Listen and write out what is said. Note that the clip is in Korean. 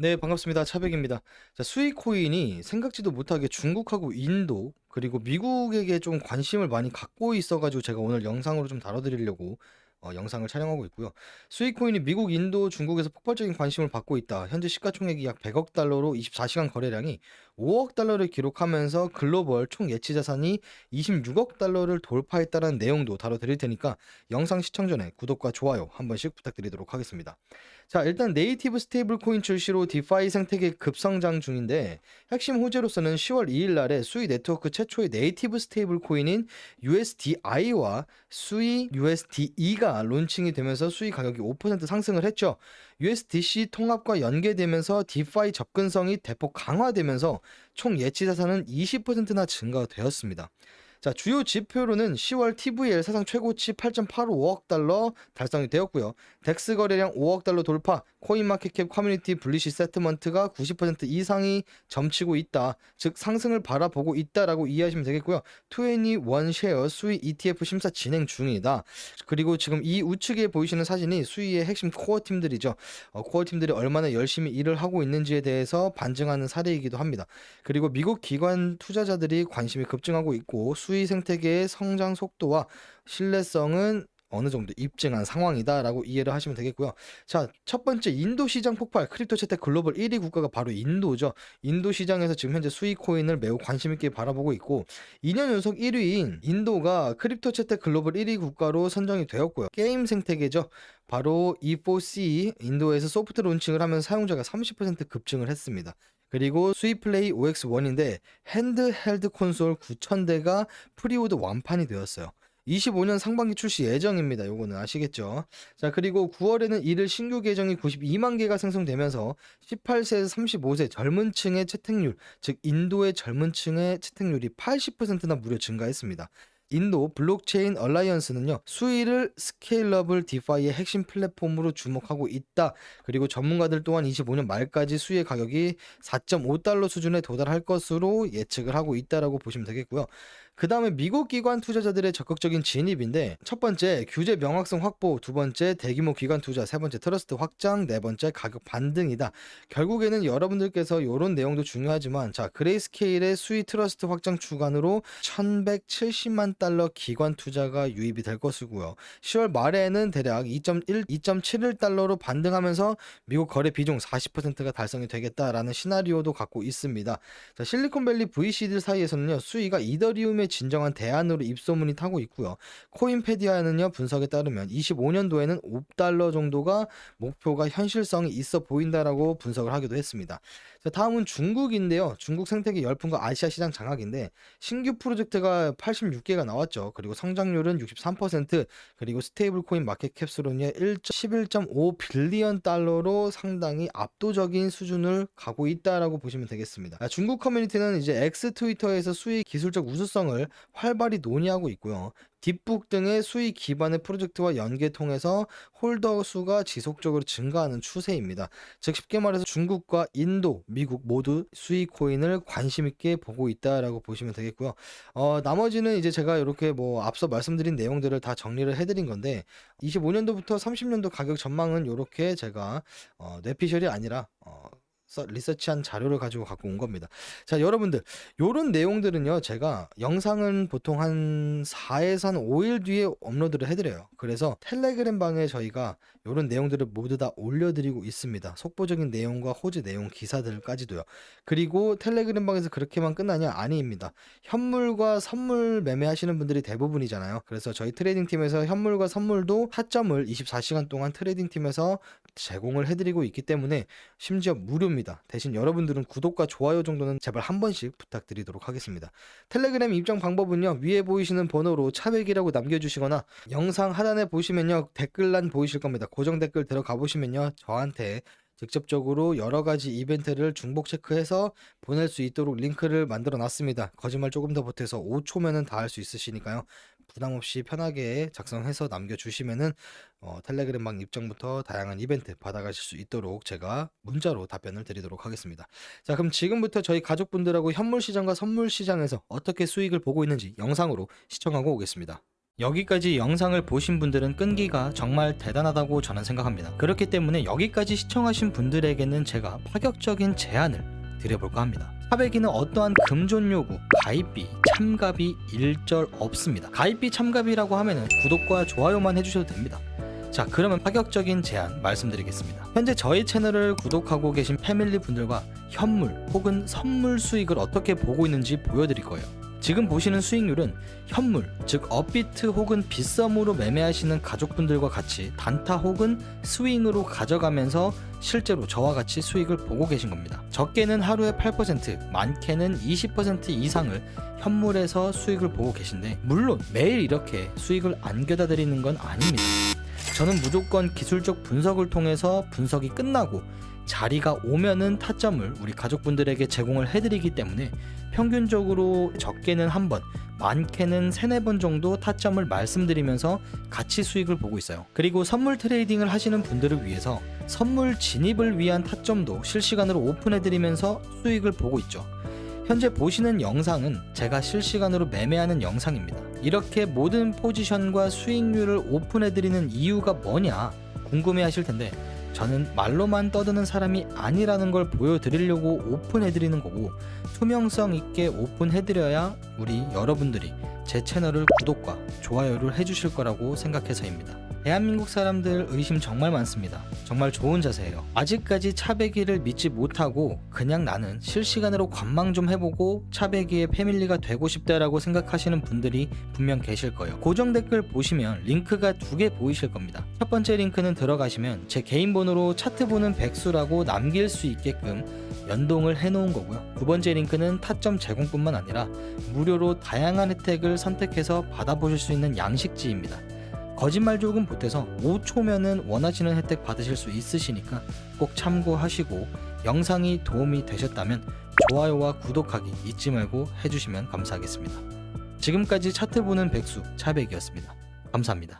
네, 반갑습니다. 차백입니다. 자, 수익 코인이 생각지도 못하게 중국하고 인도 그리고 미국에게 좀 관심을 많이 갖고 있어가지고 제가 오늘 영상으로 좀 다뤄드리려고 어, 영상을 촬영하고 있고요. 수익 코인이 미국, 인도, 중국에서 폭발적인 관심을 받고 있다. 현재 시가총액이 약 100억 달러로 24시간 거래량이 5억 달러를 기록하면서 글로벌 총 예치 자산이 26억 달러를 돌파했다는 내용도 다뤄드릴 테니까 영상 시청 전에 구독과 좋아요 한 번씩 부탁드리도록 하겠습니다. 자, 일단 네이티브 스테이블 코인 출시로 디파이 생태계 급성장 중인데 핵심 호재로서는 10월 2일 날에 수이 네트워크 최초의 네이티브 스테이블 코인인 USDI와 수이 USDE가 론칭이 되면서 수이 가격이 5% 상승을 했죠. USDC 통합과 연계되면서 디파이 접근성이 대폭 강화되면서 총 예치 자산은 20%나 증가되었습니다. 자, 주요 지표로는 10월 TVL 사상 최고치 8.85억 달러 달성이 되었고요. 덱스 거래량 5억 달러 돌파, 코인마켓캡 커뮤니티 블리시 세트먼트가 90% 이상이 점치고 있다. 즉 상승을 바라보고 있다라고 이해하시면 되겠고요. 21 쉐어 수위 ETF 심사 진행 중이다. 그리고 지금 이 우측에 보이시는 사진이 수위의 핵심 코어 팀들이죠. 어, 코어 팀들이 얼마나 열심히 일을 하고 있는지에 대해서 반증하는 사례이기도 합니다. 그리고 미국 기관 투자자들이 관심이 급증하고 있고 수위 생태계의 성장 속도와 신뢰성은 어느 정도 입증한 상황이다라고 이해를 하시면 되겠고요. 자, 첫 번째 인도 시장 폭발 크립토 채택 글로벌 1위 국가가 바로 인도죠. 인도 시장에서 지금 현재 수익 코인을 매우 관심 있게 바라보고 있고 2년 연속 1위인 인도가 크립토 채택 글로벌 1위 국가로 선정이 되었고요. 게임 생태계죠. 바로 E4C 인도에서 소프트 론칭을 하면 사용자가 30% 급증을 했습니다. 그리고 스위플레이 OX1인데 핸드헬드 콘솔 9,000대가 프리오드 완판이 되었어요. 25년 상반기 출시 예정입니다. 요거는 아시겠죠? 자, 그리고 9월에는 이를 신규 계정이 92만 개가 생성되면서 18세에서 35세 젊은 층의 채택률, 즉 인도의 젊은 층의 채택률이 80%나 무려 증가했습니다. 인도 블록체인 얼라이언스는요 수위를 스케일러블 디파이의 핵심 플랫폼으로 주목하고 있다. 그리고 전문가들 또한 25년 말까지 수의 가격이 4.5달러 수준에 도달할 것으로 예측을 하고 있다라고 보시면 되겠고요. 그 다음에 미국 기관 투자자들의 적극적인 진입인데 첫 번째 규제 명확성 확보, 두 번째 대규모 기관 투자, 세 번째 트러스트 확장, 네 번째 가격 반등이다. 결국에는 여러분들께서 이런 내용도 중요하지만 자 그레이스케일의 수위 트러스트 확장 주간으로 1170만 달러 기관 투자가 유입이 될 것이고요. 10월 말에는 대략 2.1, 2.71 달러로 반등하면서 미국 거래 비중 40%가 달성이 되겠다라는 시나리오도 갖고 있습니다. 자, 실리콘밸리 VC들 사이에서는요 수위가 이더리움의 진정한 대안으로 입소문이 타고 있고요. 코인페디아는요 분석에 따르면 25년도에는 5달러 정도가 목표가 현실성이 있어 보인다라고 분석을 하기도 했습니다. 자, 다음은 중국인데요. 중국 생태계 열풍과 아시아 시장 장악인데 신규 프로젝트가 86개가 나왔죠. 그리고 성장률은 63% 그리고 스테이블 코인 마켓 캡슐은요 11.5 빌리언 달러로 상당히 압도적인 수준을 가고 있다라고 보시면 되겠습니다. 아, 중국 커뮤니티는 이제 X 트위터에서 수익 기술적 우수성을 활발히 논의하고 있고요. 딥북 등의 수익 기반의 프로젝트와 연계 통해서 홀더 수가 지속적으로 증가하는 추세입니다. 즉 쉽게 말해서 중국과 인도, 미국 모두 수익 코인을 관심 있게 보고 있다라고 보시면 되겠고요. 어, 나머지는 이제 제가 이렇게 뭐 앞서 말씀드린 내용들을 다 정리를 해드린 건데 25년도부터 30년도 가격 전망은 이렇게 제가 어, 뇌피셜이 아니라 어, 리서치한 자료를 가지고 갖고 온 겁니다. 자, 여러분들, 요런 내용들은요, 제가 영상은 보통 한 4에서 한 5일 뒤에 업로드를 해드려요. 그래서 텔레그램 방에 저희가 요런 내용들을 모두 다 올려드리고 있습니다. 속보적인 내용과 호재 내용 기사들까지도요. 그리고 텔레그램 방에서 그렇게만 끝나냐? 아니입니다. 현물과 선물 매매하시는 분들이 대부분이잖아요. 그래서 저희 트레이딩 팀에서 현물과 선물도 타점을 24시간 동안 트레이딩 팀에서 제공을 해드리고 있기 때문에 심지어 무료입니다. 있습니다. 대신 여러분들은 구독과 좋아요 정도는 제발 한 번씩 부탁드리도록 하겠습니다. 텔레그램 입장 방법은요. 위에 보이시는 번호로 차백이라고 남겨주시거나 영상 하단에 보시면요. 댓글란 보이실 겁니다. 고정 댓글 들어가 보시면요. 저한테 직접적으로 여러 가지 이벤트를 중복 체크해서 보낼 수 있도록 링크를 만들어 놨습니다. 거짓말 조금 더 보태서 5초면은 다 할 수 있으시니까요. 부담 없이 편하게 작성해서 남겨주시면은 어, 텔레그램방 입장부터 다양한 이벤트 받아가실 수 있도록 제가 문자로 답변을 드리도록 하겠습니다. 자, 그럼 지금부터 저희 가족분들하고 현물 시장과 선물 시장에서 어떻게 수익을 보고 있는지 영상으로 시청하고 오겠습니다. 여기까지 영상을 보신 분들은 끈기가 정말 대단하다고 저는 생각합니다. 그렇기 때문에 여기까지 시청하신 분들에게는 제가 파격적인 제안을 드려볼까 합니다. 차배기는 어떠한 금존 요구, 가입비, 참가비 일절 없습니다. 가입비 참가비라고 하면은 구독과 좋아요만 해주셔도 됩니다. 자 그러면 파격적인 제안 말씀드리겠습니다. 현재 저희 채널을 구독하고 계신 패밀리 분들과 현물 혹은 선물 수익을 어떻게 보고 있는지 보여드릴 거예요. 지금 보시는 수익률은 현물, 즉 업비트 혹은 빗썸으로 매매하시는 가족분들과 같이 단타 혹은 스윙으로 가져가면서 실제로 저와 같이 수익을 보고 계신 겁니다. 적게는 하루에 8%, 많게는 20% 이상을 현물에서 수익을 보고 계신데 물론 매일 이렇게 수익을 안겨다 드리는 건 아닙니다. 저는 무조건 기술적 분석을 통해서 분석이 끝나고 자리가 오면은 타점을 우리 가족분들에게 제공을 해드리기 때문에 평균적으로 적게는 한 번, 많게는 세네 번 정도 타점을 말씀드리면서 같이 수익을 보고 있어요. 그리고 선물 트레이딩을 하시는 분들을 위해서 선물 진입을 위한 타점도 실시간으로 오픈해드리면서 수익을 보고 있죠. 현재 보시는 영상은 제가 실시간으로 매매하는 영상입니다. 이렇게 모든 포지션과 수익률을 오픈해드리는 이유가 뭐냐 궁금해 하실 텐데 저는 말로만 떠드는 사람이 아니라는 걸 보여드리려고 오픈해드리는 거고 투명성 있게 오픈해드려야 우리 여러분들이 제 채널을 구독과 좋아요를 해주실 거라고 생각해서입니다. 대한민국 사람들 의심 정말 많습니다. 정말 좋은 자세예요. 아직까지 차배기를 믿지 못하고 그냥 나는 실시간으로 관망 좀 해보고 차배기의 패밀리가 되고 싶다라고 생각하시는 분들이 분명 계실 거예요. 고정 댓글 보시면 링크가 두 개 보이실 겁니다. 첫 번째 링크는 들어가시면 제 개인 번호로 차트 보는 백수라고 남길 수 있게끔 연동을 해놓은 거고요. 두 번째 링크는 타점 제공뿐만 아니라 무료로 다양한 혜택을 선택해서 받아보실 수 있는 양식지입니다. 거짓말 조금 보태서 5초면은 원하시는 혜택 받으실 수 있으시니까 꼭 참고하시고 영상이 도움이 되셨다면 좋아요와 구독하기 잊지 말고 해주시면 감사하겠습니다. 지금까지 차트 보는 백수 차백이었습니다. 감사합니다.